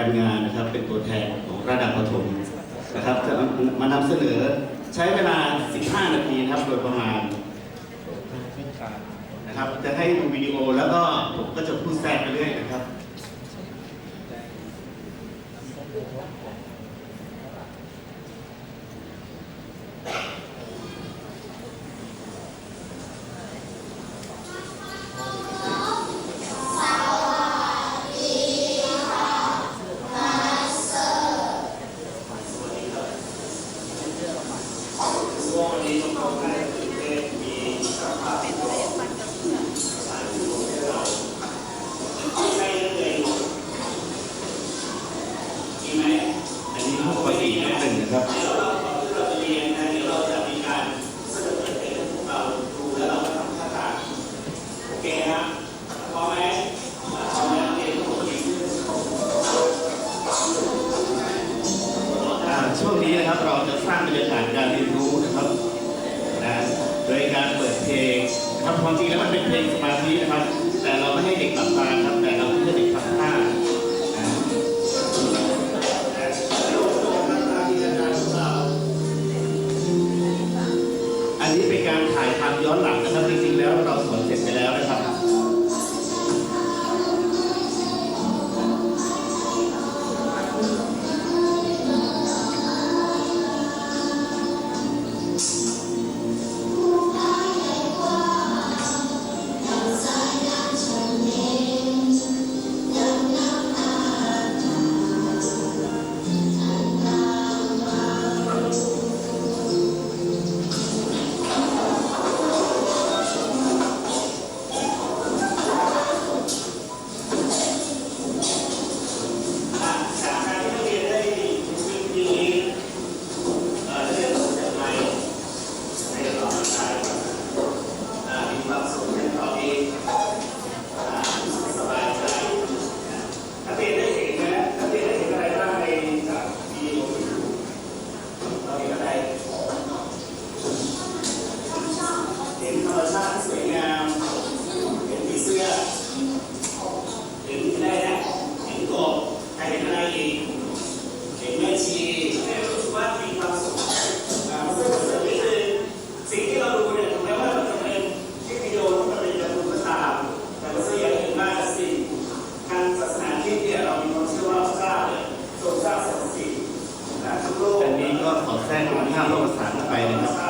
การงานนะครับ เป็นตัวแทนของระดับประถมนะครับจะมานำเสนอใช้เวลา 15 นาทีนะครับโดยประมาณนะครับ จะให้ดูวิดีโอแล้วก็ผมก็จะพูดแทรกไปเรื่อยนะครับ ช่วงนี้นะครับเราจะสร้างบรรยากาศการเรียนรู้นะครับนะโดยการเปิดเพลงนะครับความจริงแล้วมันเป็นเพลงสมาธินะครับ แต่เราไม่ให้เด็กหลับตาครับ ท่านโลกสารไปนะครับ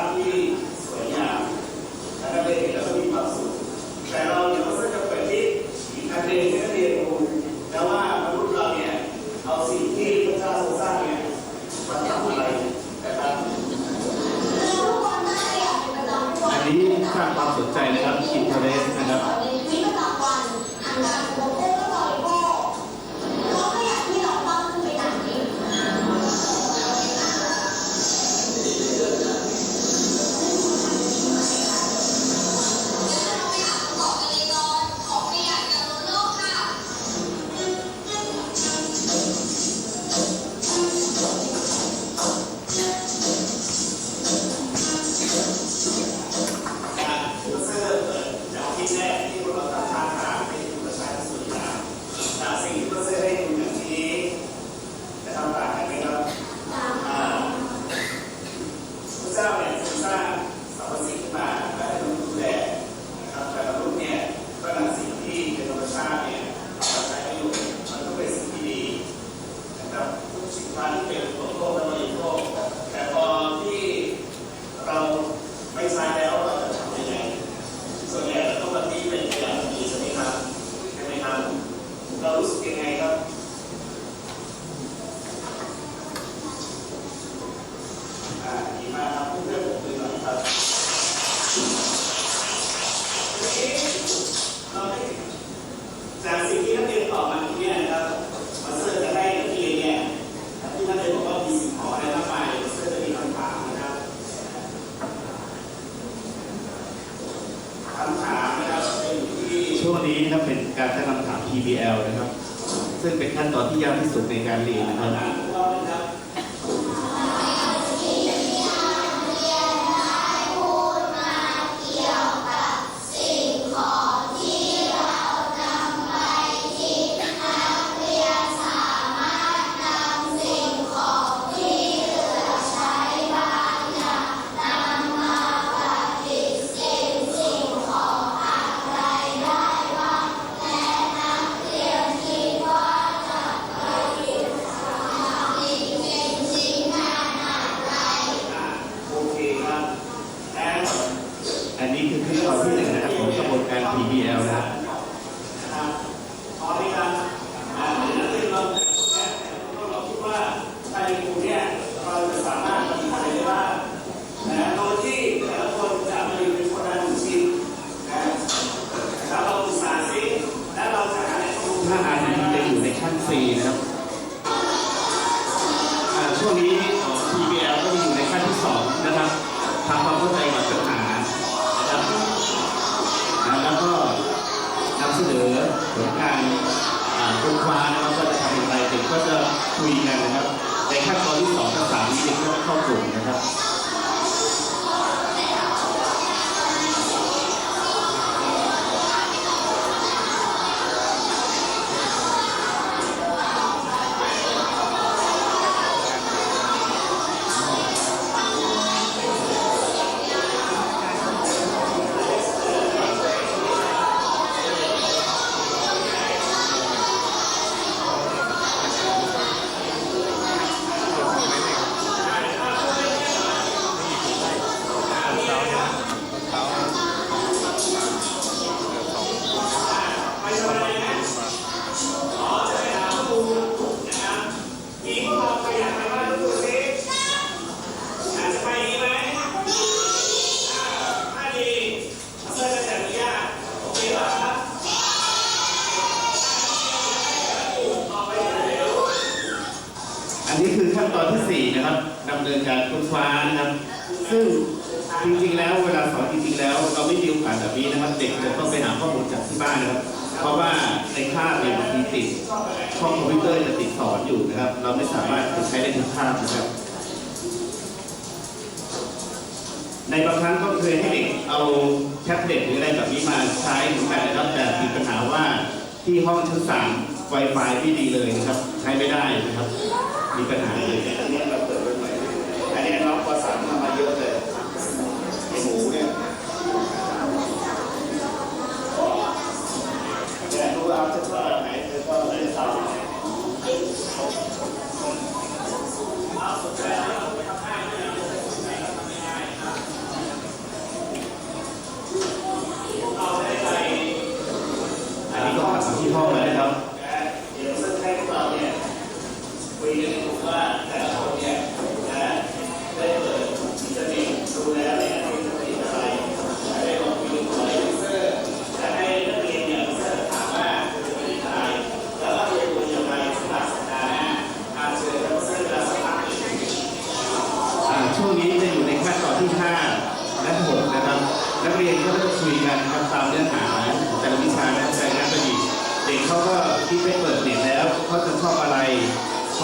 ช่วงนี้นะครับเป็นการใช้งคำถาม PBL นะครับ ซึ่งเป็นขั้นตอนที่ยากที่สุดในการเรียนนะครับ ไม่ดีเลยนะครับ ใช้ไม่ได้นะครับ มีปัญหาเลยอันนี้เราเปิดไว้ใหม่อันนี้น้องประสานมาเยอะเลยไอหมูเนี่ยแต่รู้เอาเฉพาไหนเฉพาะไรื่องเรา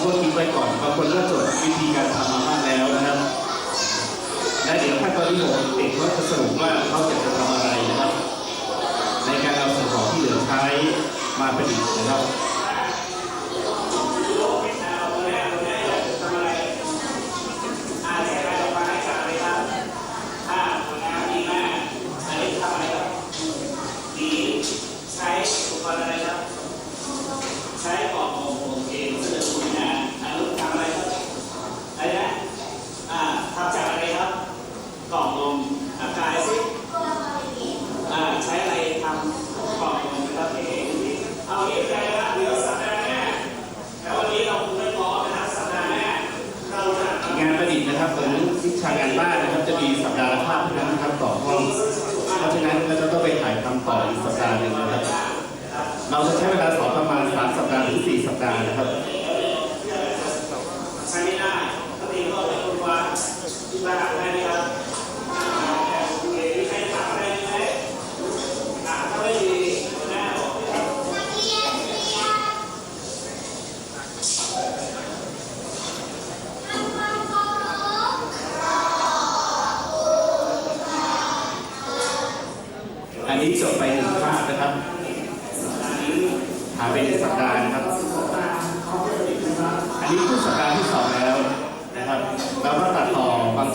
วกนี้ไว้ก่อนบางคนก็จดวิธีการทำมาบ้างแล้วนะครับและเดี๋ยวขั้นตอนที่หกเด็กก็จะสรุปว่าเขาจะจะทำอะไรนะครับ ในการเอาสิ่งของที่เหลือใช้มาผลิตนะครับ อีกสัปดาห์หนึ่งนะครับ เราจะใช้เวลาสอนประมาณ 3 สัปดาห์ถึง 4 สัปดาห์นะครับใช้ไม่ได้ตีก็ไปคุณว่าที่บ้านไไหมครับ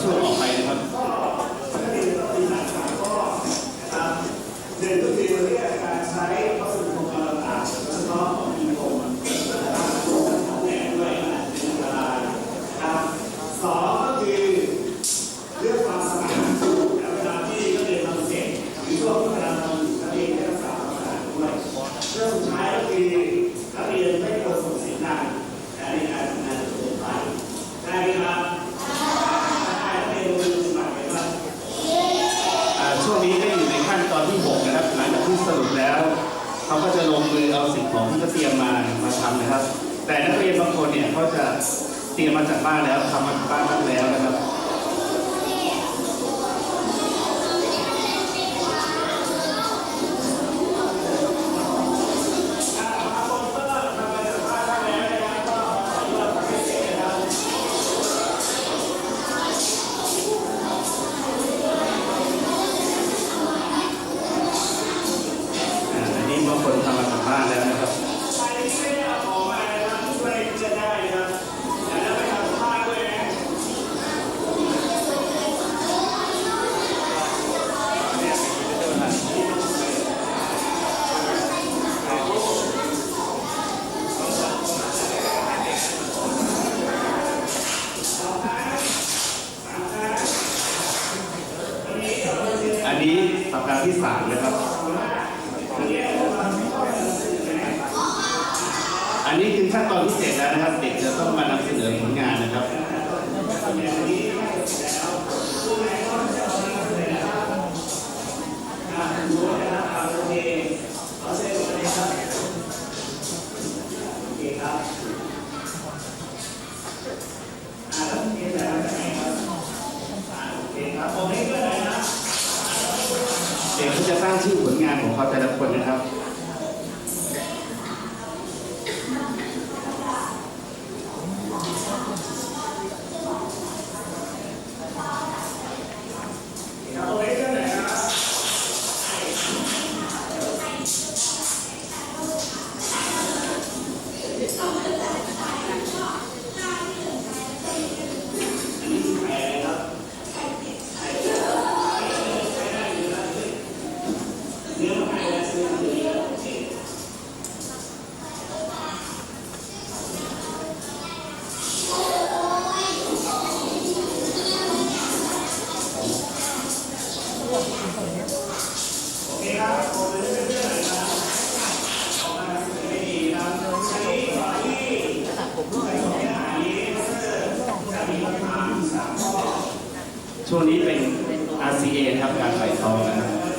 是我好孩。านของเขาแต่ละคนนะครับ RCA นะครับการไฝ่ทองนะครับ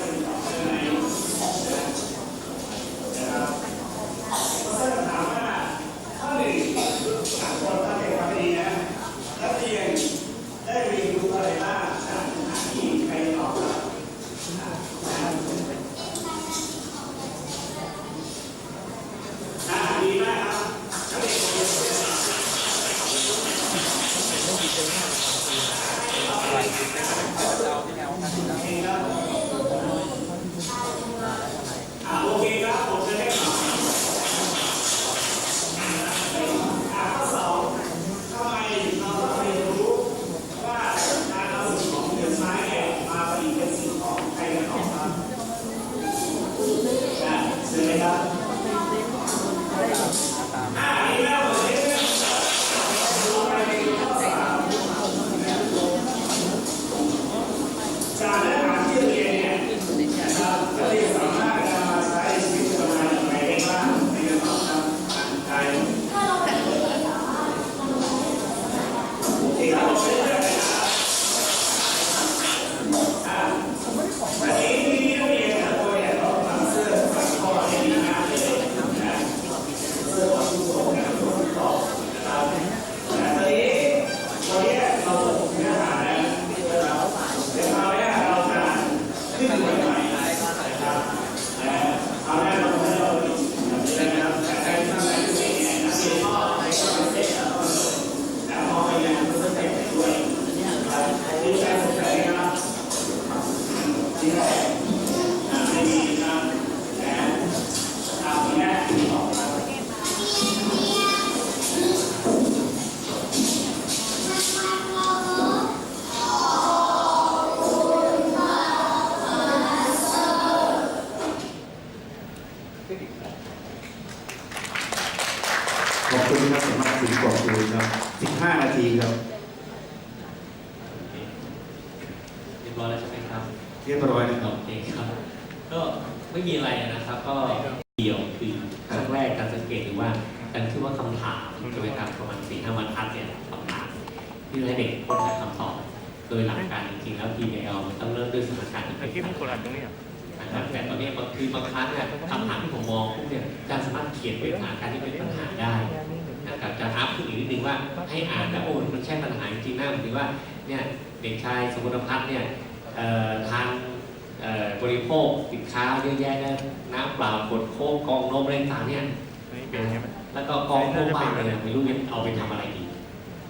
คสินค้าเยอะแยะนะน้ำเปล่ากดโค้กกองนมอะไรต่างๆเนี่ยนี่เป็นใช่ไหมแล้วก็กองโค้กบ้านเลยนะไม่รู้จะเอาไปทำอะไรดี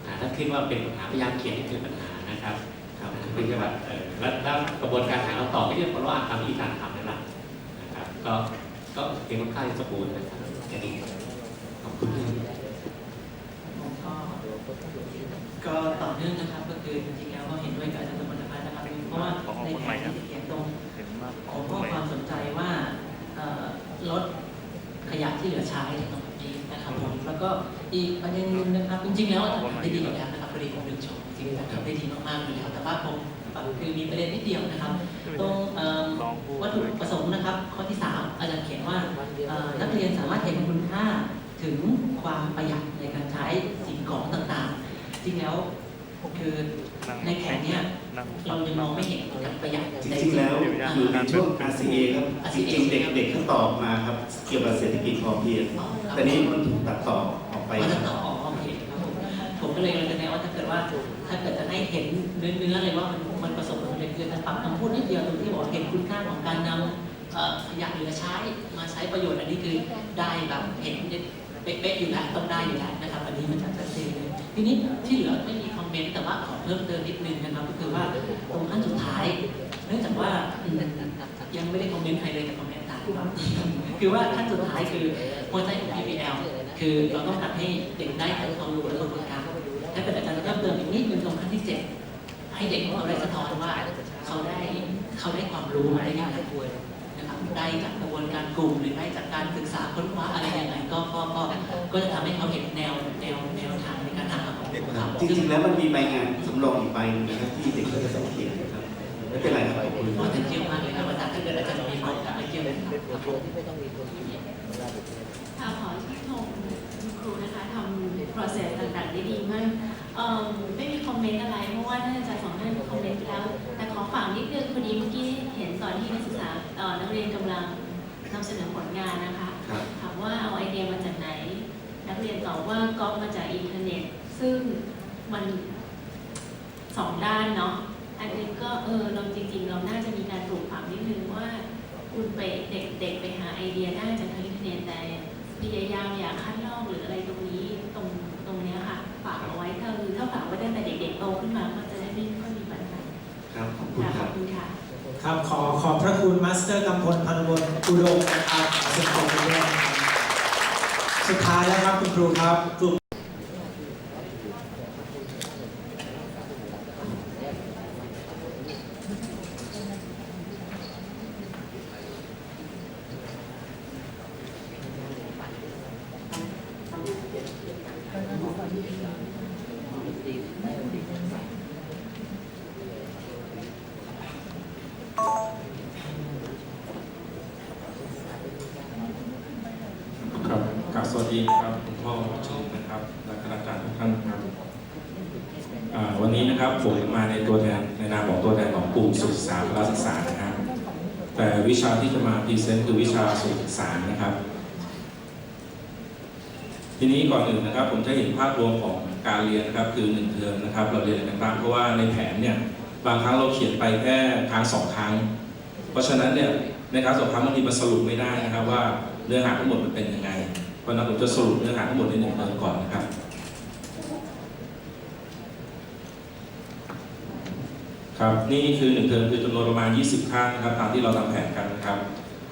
อ่าถ้าคิดว่าเป็นปัญหาพยายามเขียนให้เป็นปัญหานะครับครับเพื่อจะแบบเออแล้วแล้วกระบวนการหาคำตอบก็จะเพราะว่าตามวิธีการทำนั่นแหละนะครับ ก็ก็เป็นค่อนข้างสมบูรณ์นะครับแค่นี้ขอบคุณที่ผมก็ก็ต่อเนื่องนะครับก็คือจริงๆแล้วก็เห็นด้วยกับอาจารย์สมบัติพัฒน์นะครับเพราะว่าในแผนที่เขียนตรง เห็นมากข ข อ อง ง ข้อ ใหม่ ความสนใจว่าเอ่อลดขยะ ที่เหลือใช้ตรงนี้นะครับผมแล้วก็อีกประเด็นหนึงนะครับ จริงๆ แล้วทำได้ดีอยู่แล้วนะครับประเด็นของหนึ่งชมจริงๆทำได้ดีมากๆอยู่แล้วแต่ว่าผมคือมีประเด็นนิดเดียวนะครับตรงเอ่อลองวัตถุประสงค์นะครับ ข้อที่ 3 อาจารย์เขียนว่านักเรียนสามารถเห็นคุณค่าถึงความประหยัดในการใช้สิ่งของต่างๆ จริงแล้วคือในแผนเนี้ย นั่งเรายังมองไม่เห็นการประหยัดจริงๆแล้วอยู่ในช่วง RCA ครับจริงๆเด็กๆเขาตอบมาครับเกี่ยวกับเศรษฐกิจพอเพียงแต่นี้มันถูกตัดต่อออกไปไปคจะรับต่ออ๋อโอเคครับผมผมก็เลยเลยจะแนะว่าถ้าเกิดว่าถ้าเกิดจะให้เห็นเนื้อๆเลยว่ามันมันประสบผลสำเร็จคือการปรับคำพูดนิดเดียวตรงที่บอกเห็นคุณค่าของการนำเอ่อขยะเหลือใช้มาใช้ประโยชน์อันนี้คือได้แบบเห็นเป๊ะๆอยู่แล้วต้องได้อยู่แล้วนะครับอันนี้มันจะชัดเจนเลยทีนี้ที่เหลือไม่มีคอม เมนต์แต่ว่าขอเพิ่มเติมนิดนึงนะครับก็คือว่าตรงขั้นสุดท้าย เนื่องจากว่ายังไม่ได้คอมเมนต์ใครเลยแต่คอมเมนต์ต่ามครับคือว่าขั้นสุดท้ายคือหัวใจของ PPL คือเราต้องการให้เด็กได้ทั้งความรู้และกระบวนการถ้าเกิดอาจารย์จะเพิ่มเติมอีกนิดนึงตรงขั้นที่เจ็ดให้เด็กของเราได้สะท้อนว่าเขาได้เขาได้ความรู้มาได้ยังไงนะครับได้จากกระบวนการกลุ่มหรือได้จากการศึกษาค้นคว้าอะไรยังไงก็ก็ก็ก็จะทำให้เขาเห็นแนวแนวแนวทางในการทำของเขา จริงๆแล้วมันมีใบงานสำรองอีกใบหนึงนะครับที่เด็กก็จะสังเกตนะครับไม่เป็นไรครับขอบคุณโอ้แต่เที่ยวมากเลยครับอาจารย์ถ้าเกิดอาจารย์มีครบไปเที่ยวเลยครับค่ะขอชื่นชมคุณครูนะคะทำ process ต่างๆได้ดีมากเอิ่มไม่มีคอมเมนต์อะไรเพราะว่าท่านอาจารย์สองท่านคอมเมนต์ไปแล้ว แต่ขอฝากนิดนึงพอดีเมื่อกี้เห็นตอนที่นักศึกษาเอ่อนักเรียนกำลังนำเสนอผลงานนะคะครับถามว่าเอาไอเดียมาจากไหน นักเรียนตอบว่าก๊อปมาจากอินเทอร์เน็ต ซึ่ง มันสองด้านเนาะ อันนึงก็เออเราจริง ๆ เราน่าจะมีการปลูกฝังนิดนึงว่า คุณไปเด็กๆไปหาไอเดียได้จากทางอินเทอร์เน็ตแต่พยายามอย่าคัดลอกหรืออะไรตรงนี้ตรงตรงเนี้ยค่ะฝากเอาไว้ถ้าคือถ้าฝากไว้ตั้งแต่เด็กๆโตขึ้นมาก็จะได้ไม่ค่อยมีปัญหาครับขอบคุณค่ะคขรัอบบคุณค่ะ ครับขอขอบพระคุณมาสเตอร์กำพลพันวลอุดมนะครับขอเสียงปรบมือด้วยนะครับสุดท้ายแล้วครับคุณครูครับกลุ่ม ครับกราบสวัสดีครับคุณพ่อชมนะครับและคณาจารย์ทุกท่านครับอ่าวันนี้นะครับผมมาในตัวแทนในนามของตัวแทนของกลุ่มสุขศึกษาพละศึกษานะครับ แต่วิชาที่จะมาพรีเซนต์คือวิชาสุขศึกษานะครับ ทีนี้ก่อนอื่นนะครับ ผมจะ เห็นภาพรวมของการเรียนนะครับคือหนึ่งเทอมนะครับ เราเรียนอะไรกันบ้างเพราะว่าในแผนเนี่ยบางครั้งเราเขียนไปแค่ครั้งสองครั้ง เพราะฉะนั้นเนี่ยในครั้งสองครั้งบางทีมันสรุปไม่ได้นะครับว่าเนื้อหาทั้งหมดมันเป็นยังไง เพราะนั้นผมจะสรุปเนื้อหาทั้งหมดในหนึ่งเทอมก่อนนะครับครับนี่คือหนึ่งเทอมคือจำนวนประมาณ 20คาบนะครับตามที่เราทำแผนกันนะครับ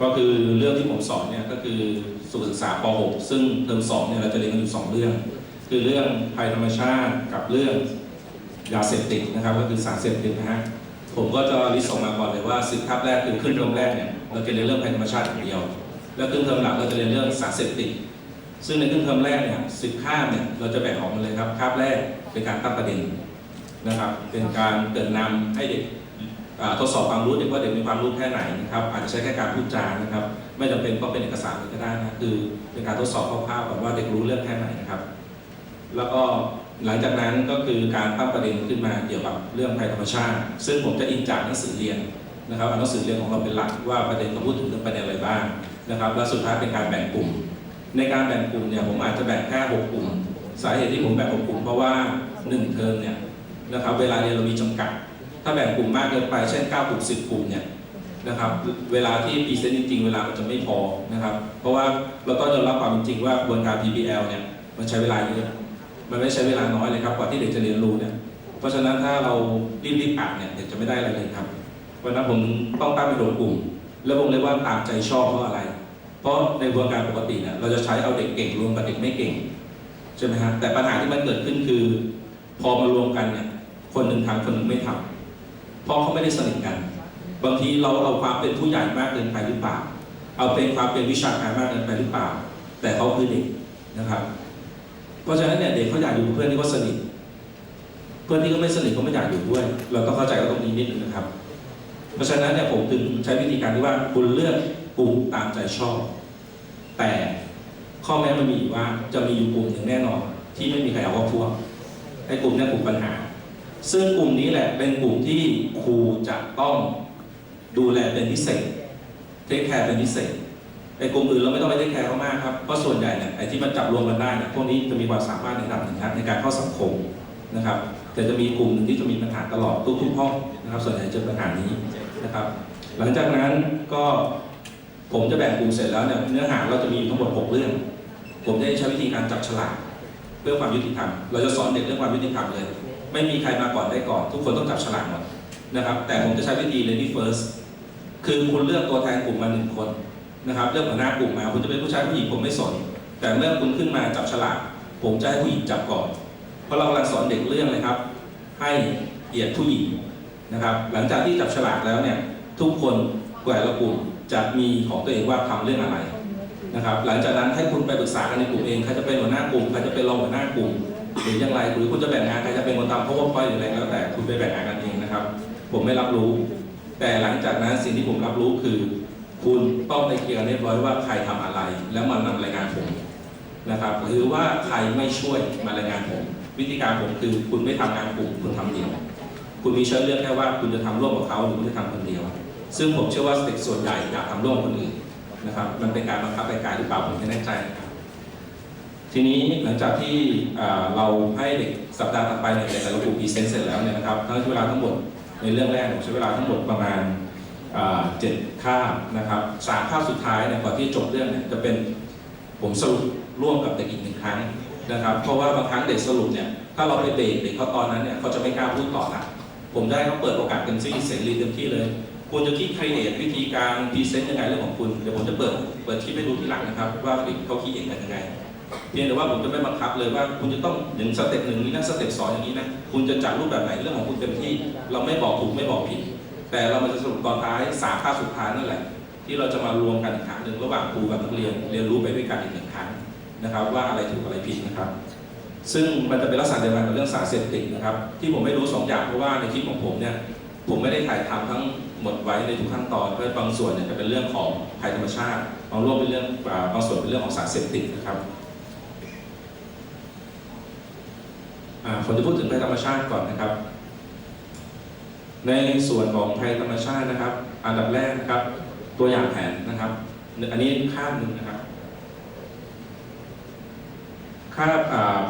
ก็คือเรื่องที่ผมสอนเนี่ยก็คือสุขศึกษาป .6 ซึ่งเทอม2เนี่ยเราจะเรียนกันอยู่สองเรื่อง คือเรื่องภัยธรรมชาติกับเรื่องยาเสพติดนะครับ ก็คือสารเสพติดนะฮะผมก็จะลิสต์ออกมาก่อนเลยว่าสิบคาบแรกคือขึ้นเทอมแรกเนี่ยเราจะเรียนเรื่องภัยธรรมชาติอย่างเดียว แล้วครึ่งเทอมหลังเราจะเรียนเรื่องสารเสพติดซึ่งในครึ่งเทอมแรกเนี่ยสิบคาบเนี่ยเราจะแบ่งออกมาเลยครับคาบแรกเป็นการตั้งประเด็นนะครับ เป็นการเกินนำให้เด็กทดสอบความรู้เด็กว่าเด็กมีความรู้แค่ไหนนะครับอาจจะใช้แค่การพูดจานะครับ ไม่จำเป็นต้องเป็นเอกสารก็ได้นะคือเป็นการทดสอบคร่าวๆก่อนว่าเด็กรู้เรื่องแค่ไหนนะครับ แล้วก็หลังจากนั้นก็คือการตั้งประเด็นขึ้นมาเกี่ยวกับเรื่องภัยธรรมชาติ ซึ่งผมจะอิงจากหนังสือเรียนนะครับเอาหนังสือเรียนของเราเป็นหลักว่าประเด็นเขาพูดถึงเรื่องประเด็นอะไรบ้างนะครับและสุดท้ายเป็นการแบ่งกลุ่ม ในการแบ่งกลุ่มเนี่ยผมอาจจะแบ่งแค่หกกลุ่ม สาเหตุที่ผมแบ่งหกกลุ่มเพราะว่าหนึ่งเทอมเนี่ยนะครับเวลาเรียนเรามีจำกัด ถ้าแบ่งกลุ่มมากเกินไปเช่น9กลุ่ม10 กลุ่มเนี่ยนะครับเวลาที่พรีเซนต์จริงๆ เวลามันจะไม่พอนะครับเพราะว่าเราต้องยอมรับความจริงว่ากระบวนการ PBL เนี่ยมันใช้เวลาเยอะ มันไม่ใช้เวลาน้อยเลยครับกว่าที่เด็กจะเรียนรู้เนี่ย เพราะฉะนั้นถ้าเรารีบๆอ่านเนี่ยเด็กจะไม่ได้อะไรเลยครับเพราะฉะนั้นผมต้องตั้งเป็นโดดกลุ่ม แล้ววงเล็บว่าตามใจชอบเพราะอะไร เพราะในวนการปกติเนี่ยเราจะใช้เอาเด็กเก่งรวมกับเด็กไม่เก่งใช่ไหมฮะแต่ปัญหาที่มันเกิดขึ้นคือ พอมารวมกันเนี่ยคนหนึ่งทำคนหนึ่งไม่ทำเพราะเขาไม่ได้สนิทกัน บางทีเราเอาความเป็นผู้ใหญ่มากเกินไปหรือเปล่า เอาเป็นความเป็นวิชาการมากเกินไปหรือเปล่า แต่เขาคือเด็กนะครับ เพราะฉะนั้นเนี่ยเด็กเขาอยากอยู่กับเพื่อนที่เขาสนิท เพื่อนที่เขาไม่สนิทเขาไม่อยากอยู่ด้วย เราก็เข้าใจว่าตรงนี้นิดนึงนะครับ เพราะฉะนั้นเนี่ยผมถึงใช้วิธีการที่ว่าคุณเลือกกลุ่มตามใจชอบ แต่ข้อแม้มันมีว่าจะมีอยู่กลุ่มหนึ่งแน่นอน ที่ไม่มีใครเอาว่าพวกไอ้กลุ่มนี้กลุ่มปัญหา ซึ่งกลุ่มนี้แหละเป็นกลุ่มที่ครูจะต้องดูแลเป็นพิเศษเทคแคร์เป็นพิเศษ ไอ้กลุ่มอื่นเราไม่ต้องไปเทคแคร์เขามากครับ เพราะส่วนใหญ่เนี่ยไอ้ที่มันจับรวมกันได้เนี่ยพวกนี้จะมีความสามารถในระดับหนึ่งนะในการเข้าสังคมนะครับ แต่จะมีกลุ่มหนึ่งที่จะมีปัญหาตลอดทุกๆห้องนะครับ ส่วนใหญ่เจอปัญหานี้นะครับ หลังจากนั้นก็ผมจะแบ่งกลุ่มเสร็จแล้วเนี่ยเนื้อหาเราจะมีอยู่ทั้งหมด 6 เรื่อง ผมจะใช้วิธีการจับฉลากเพื่อความยุติธรรม เราจะสอนเด็กเรื่องความยุติธรรมเลย ไม่มีใครมาก่อนได้ก่อน ทุกคนต้องจับฉลากหมดนะครับ แต่ผมจะใช้วิธี lady first คือคุณเลือกตัวแทนกลุ่มมาหนึ่งคน นะครับเลือกหัวหน้ากลุ่มมาคุณจะเป็นผู้ชายผู้หญิงผมไม่สน แต่เมื่อคุณขึ้นมาจับฉลากผมจะให้ผู้หญิงจับก่อน เพราะเรากำลังสอนเด็กเรื่องเลยครับ ให้เหยียดผู้หญิงนะครับ หลังจากที่จับฉลากแล้วเนี่ยทุกคนแต่ละกลุ่มจะมีของตัวเองว่าทำเรื่องอะไรนะครับ หลังจากนั้นให้คุณไปปรึกษากันในกลุ่มเองใครจะเป็นหัวหน้ากลุ่มใครจะเป็นรองหัวหน้ากลุ่มหรืออย่างไรหรือคุณจะแบ่งงานใครจะเป็นคนทำ powerpoint หรืออะไรแล้วแต่คุณไปแบ่งงานกันเองนะครับ ผมไม่รับรู้ แต่หลังจากนั้นสิ่งที่ผมรับรู้คือ คุณต้องไปเคลียร์เรียบร้อยว่าใครทำอะไร แล้วมันนำรายงานผมนะครับหรือว่าใครไม่ช่วยมารายงานผม วิธีการผมคือคุณไม่ทำงานกลุ่มคุณทำเดียว คุณมีช้อยเลือกแค่ว่าคุณจะทำร่วมกับเขาหรือคุณจะทำคนเดียว ซึ่งผมเชื่อว่าเด็กส่วนใหญ่อยากทำร่วมกับคนอื่นนะครับ มันเป็นการบังคับรายการหรือเปล่าผมไม่แน่ใจนะครับทีนี้หลังจากที่เราให้เด็กสัปดาห์ถัดไปเนี่ยแต่ละกลุ่มพรีเซนต์เสร็จแล้วเนี่ยนะครับทั้งใช้เวลาทั้งหมดในเรื่องแรกผมใช้เวลาทั้งหมดประมาณ เจ็ดคาบนะครับสามคาบสุดท้ายเนี่ยก่อนที่จบเรื่องเนี่ยจะเป็นผมสรุปร่วมกับเด็กอีกหนึ่งครั้งนะครับ เพราะว่าบางครั้งเด็กสรุปเนี่ยถ้าเราไปเบรกเด็กเขาตอนนั้นเนี่ยเขาจะไม่กล้าพูดต่อละผมได้เขาเปิดโอกาสเต็มที่เสรีเต็มที่เลยคุณจะคิดใครเอทวิธีการพรีเซนต์ยังไงเรื่องของคุณเดี๋ยวผมจะเปิดเปิดคลิปให้ดูที่หลังนะครับ ว่าเด็กเขาคิดเองกันยังไงเพียงแต่ว่าผมจะไม่บังคับเลยว่าคุณจะต้องอย่างสเต็ปหนึ่งนี้นะสเต็ปสองอย่างนี้นะคุณจะจัดรูปแบบไหนเรื่องของคุณเต็มที่ เราไม่บอกถูกไม่บอกผิด แต่เรามันจะสรุปตอนท้ายสามภาคสุดท้ายนั่นแหละ ที่เราจะมารวมกันอีกครั้งหนึ่งระหว่างครูกับนักเรียนเรียนรู้ไปด้วยกันอีกหนึ่งครั้งนะครับ ว่าอะไรถูกอะไรผิดนะครับ ซึ่งมันจะเป็นลักษณะเดียวกันกับเรื่องสารเสพติดนะครับ ที่ผมไม่รู้สองอย่างเพราะว่าในคลิปของผมเนี่ยผมไม่ได้ถ่ายทำทั้งหมดไว้ในทุกขั้นตอนเพราะบางส่วนเนี่ยจะเป็นเรื่องของภัยธรรมชาติบางร่วมเป็นเรื่องบางส่วนเป็นเรื่องของสารเสพติดนะครับผมจะพูดถึงภัยธรรมชาติก่อนนะครับ ในส่วนของภัยธรรมชาตินะครับ อันดับแรกนะครับ ตัวอย่างแผนนะครับ อันนี้ข้ามหนึ่งนะครับคาบ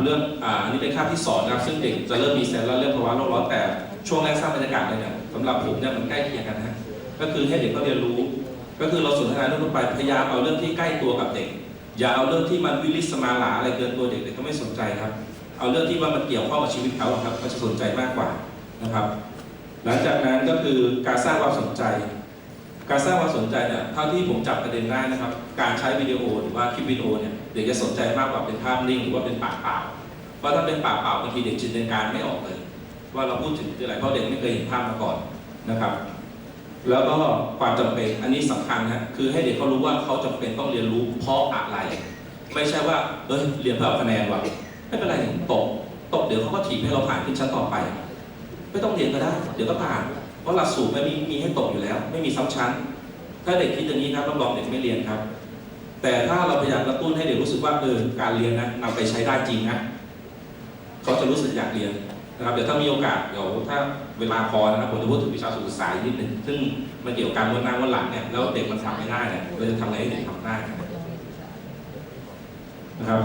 เรื่องอ่าอันนี้เป็นคาบที่สอนนะครับซึ่งเด็กจะเริ่มมีเซนแล้วเรื่องภาวะโลกร้อนแต่ช่วงแรกสร้างบรรยากาศเลยเนี่ยสำหรับผมเนี่ยมันใกล้เคียงกันนะฮะก็คือให้เด็กเขาเรียนรู้ ก็คือเราสนทนาเรื่องทั่วไปพยายามเอาเรื่องที่ใกล้ตัวกับเด็ก อย่าเอาเรื่องที่มันวิลิสมาลาอะไรเกินตัวเด็กเด็กก็ไม่สนใจครับ เอาเรื่องที่ว่ามันเกี่ยวข้องกับชีวิตเขาครับเขาจะสนใจมากกว่านะครับ หลังจากนั้นก็คือการสร้างความสนใจ การสร้างความสนใจเนี่ยเท่าที่ผมจับประเด็นได้นะครับ การใช้วิดีโอหรือว่าคลิปวิดีโอเนี่ยเด็กจะสนใจมากกว่าเป็นภาพนิ่งหรือว่าเป็นปากเปล่าเพราะถ้าเป็นปากเปล่าบางทีเด็กจินตนาการไม่ออกเลย ว่าเราพูดถึงอะไรเพราะเด็กไม่เคยเห็นภาพมาก่อนนะครับแล้วก็ความจำเป็นอันนี้สำคัญฮะคือให้เด็กเขารู้ว่าเขาจำเป็นต้องเรียนรู้เพราะอะไร ไม่ใช่ว่าเอ้ยเรียนเพื่อคะแนนว่ะไม่เป็นไรตกตกเดี๋ยวเขาก็ถีบให้เราผ่านขึ้นชั้นต่อไป ไม่ต้องเรียนก็ได้ เดี๋ยวก็ผ่านเพราะหลักสูตรไม่มีมีให้ตกอยู่แล้ว ไม่มีซ้ำชั้น ถ้าเด็กคิดอย่างนี้ครับรับรองเด็กไม่เรียนครับ แต่ถ้าเราพยายามกระตุ้นให้เด็กรู้สึกว่าเออการเรียนนะนำไปใช้ได้จริงนะเขาจะรู้สึกอยากเรียนนะครับเดี๋ยวถ้ามีโอกาสเดี๋ยวถ้าเวลาพอนะครับผมจะพูดถึงวิชาสุขศึกษาอีกนิดหนึ่งซึ่งมันเกี่ยวกับการวันหน้าวันหลังเนี่ยแล้วเด็กมันทำไม่ได้เนี่ยเราจะทำอะไรให้เด็กทำได้นะครับ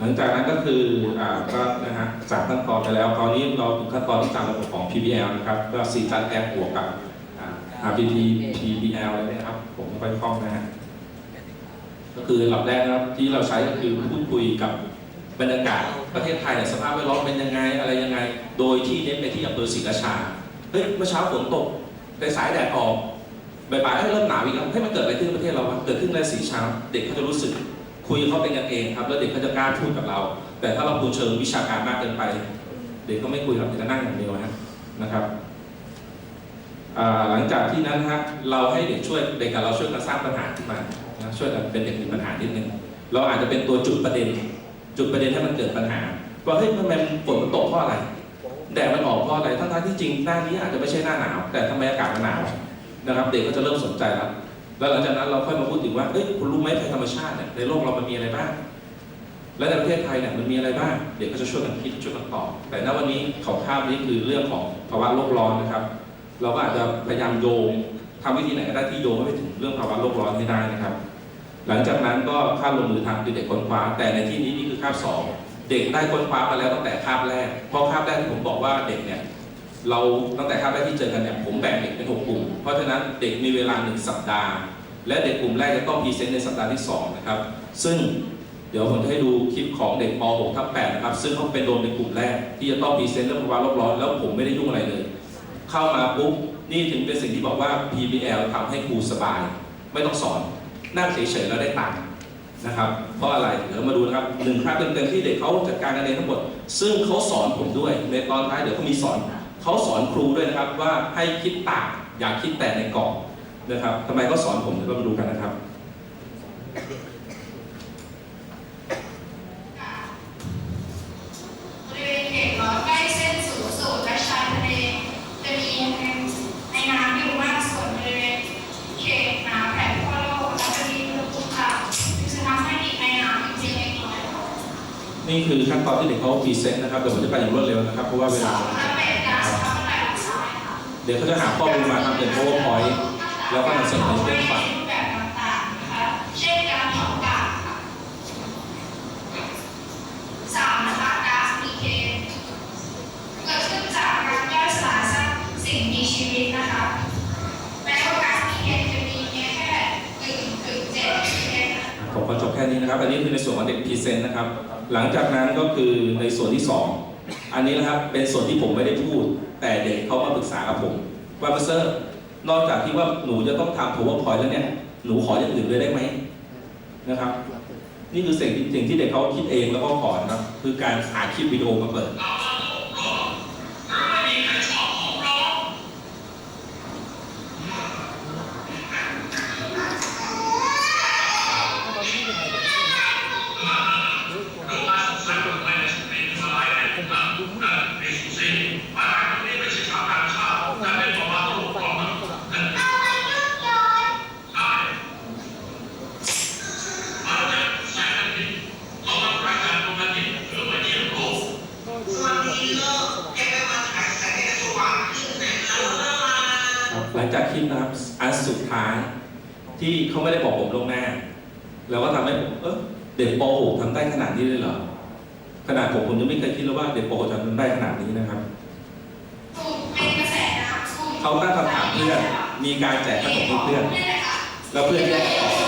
หลังจากนั้นก็คืออ่าก็นะฮะจากขั้นตอนไปแล้วตอนนี้เราถึงขั้นตอนที่ตามระบบของ PBL นะครับก็ซีจันแอปบวกกับอ่า RPT PBL เลยนะครับ ผมไม่ค่อยคล่องนะฮะก็คือระดับแรกนะครับที่เราใช้ก็คือพูดคุยกับบรรยากาศประเทศไทยเนี่ยสภาพแวดล้อมเป็นยังไงอะไรยังไง โดยที่เน้นไปที่อำเภอศรีราชาเฮ้ยเมื่อเช้าฝนตกแต่สายแดดออกบ่ายๆเอ้เริ่มหนาวอีกแล้วให้มันเกิดอะไรขึ้นประเทศเราเกิดขึ้นในสีเช้าเด็กเขาจะรู้สึก คุยเขาเป็นกันเองครับ แล้วเด็กเขาจะกล้าพูดกับเรา แต่ถ้าเราพูดเชิงวิชาการมากเกินไป เด็กก็ไม่คุยครับเด็กก็นั่งอย่างเดียวนะนะครับหลังจากที่นั้นฮะเราให้เด็กช่วยเด็กกับเราช่วยกันสร้างปัญหาขึ้นมานะช่วยกันเป็นเด็กมีปัญหานิดนึงเราอาจจะเป็นตัวจุดประเด็น จุดประเด็นให้มันเกิดปัญหาว่าเฮ้ยทำไมฝนมันตกเพราะอะไรแดดมันออกเพราะอะไรทั้งๆที่จริงหน้านี้อาจจะไม่ใช่หน้าหนาว แต่ทำไมอากาศมันหนาวนะครับ เด็กก็จะเริ่มสนใจแล้ว แล้วหลังจากนั้นเราค่อยมาพูดถึงว่าเอ้ยคุณรู้ไหมภัยธรรมชาติเนี่ยในโลกเรามันมีอะไรบ้าง และในประเทศไทยเนี่ยมันมีอะไรบ้าง เด็กก็จะช่วยกันคิดช่วยกันตอบแต่ณวันนี้เขาข้ามนี้คือเรื่องของภาวะโลกร้อนนะครับ เราก็อาจจะพยายามโยงทำวิธีไหนก็ได้ที่โยงไปถึงเรื่องภาวะโลกร้อนให้ได้นะครับ หลังจากนั้นก็ข้ามลงมือทำคือเด็กค้นคว้า แต่ในที่นี้นี่คือคาบสองเด็กได้ค้นคว้ามาแล้วตั้งแต่คาบแรกเพราะคาบแรกที่ผมบอกว่าเด็กเนี่ย เราตั้งแต่คาบแรกที่เจอกันเนี่ยผมแบ่งเด็กเป็นหกกลุ่ม เพราะฉะนั้นเด็กมีเวลาหนึ่งสัปดาห์ และเด็กกลุ่มแรกจะต้องพรีเซนต์ในสัปดาห์ที่2นะครับซึ่งเดี๋ยวผมจะให้ดูคลิปของเด็กป .6 ทับ8นะครับซึ่งเขาเป็นโดนในกลุ่มแรก ที่จะต้องพรีเซนต์เรื่องภาวะโลกร้อนแล้วผมไม่ได้ยุ่งอะไรเลย เข้ามาปุ๊บนี่ถึงเป็นสิ่งที่บอกว่า PBL ทำให้ครูสบาย ไม่ต้องสอนนั่งเฉยๆแล้วได้ตังค์นะครับเพราะอะไรเดี๋ยวมาดูนะครับหนึ่งคราบเต็มๆที่เด็กเขาจัดการการเรียนทั้งหมด ซึ่งเขาสอนผมด้วยในตอนท้ายเดี๋ยวเขามีสอน เขาสอนครูด้วยนะครับว่าให้คิดต่างอย่าคิดแต่ในกรอบนะครับทำไมเขาสอนผมเดี๋ยวเรามาดูกันนะครับบริเวณเขตร้อนใกล้เส้นศูนย์สูตรและชายทะเลจะมีในน้ำอยู่มากส่วนบริเวณเขตหนาวแผ่นขั้วโลกและจะมีอุณหภูมิต่ำจะทำให้มีในน้ำจริงๆเล็กน้อยนี่คือขั้นตอนที่เด็กเขาพรีเซนต์นะครับเดี๋ยวผมจะไปอย่างรวดเร็วนะครับ เพราะว่าเวสลา ด์ค่ะเดี๋ยวเขาจะหาข้อมูลมาทำเป็น powerpoint แล้วก็นำเสนอให้เพื่อนฟังรูปแบบต่างๆนะคะเช่นการเผากากค่ะสามนะคะก๊าซมีเทนเกิดขึ้นจากการย่อยสลายสร้างสิ่งมีชีวิตนะคะแม้ว่าก๊าซมีเทนจะมีเพียงแค่หนึ่งถึงเจ็ดเปอร์เซ็นต์นะคะผมขอจบแค่นี้นะครับ อันนี้คือในส่วนของเด็กพรีเซนต์นะครับ หลังจากนั้นก็คือในส่วนที่ 2 อันนี้นะครับเป็นส่วนที่ผมไม่ได้พูด แต่เด็กเขามาปรึกษากับผม ว่าเซอร์นอกจากที่ว่าหนูจะต้องทำ powerpoint แล้วเนี่ย หนูขออย่างอื่นด้วยได้ไหมนะครับ นี่คือสิ่งสิ่งที่เด็กเขาคิดเองแล้วก็ขอนะครับคือการหาคลิปวิดีโอมาเปิด ที่เขาไม่ได้บอกผมลวงหน้า แล้วก็ทำให้ผมเออเด็กป .6 ทำได้ขนาดนี้เลยเหรอขนาดผมผมยังไม่เคยคิดเลยว่าเด็กป .6 จะทำได้ขนาดนี้นะครับสูตรเป็นกระแสน้ำสูตรเขาตั้งคำถามเพื่อนมีการแจกขนมให้เพื่อนนี่แหละค่ะแล้วเพื่อนแยกกันตอบ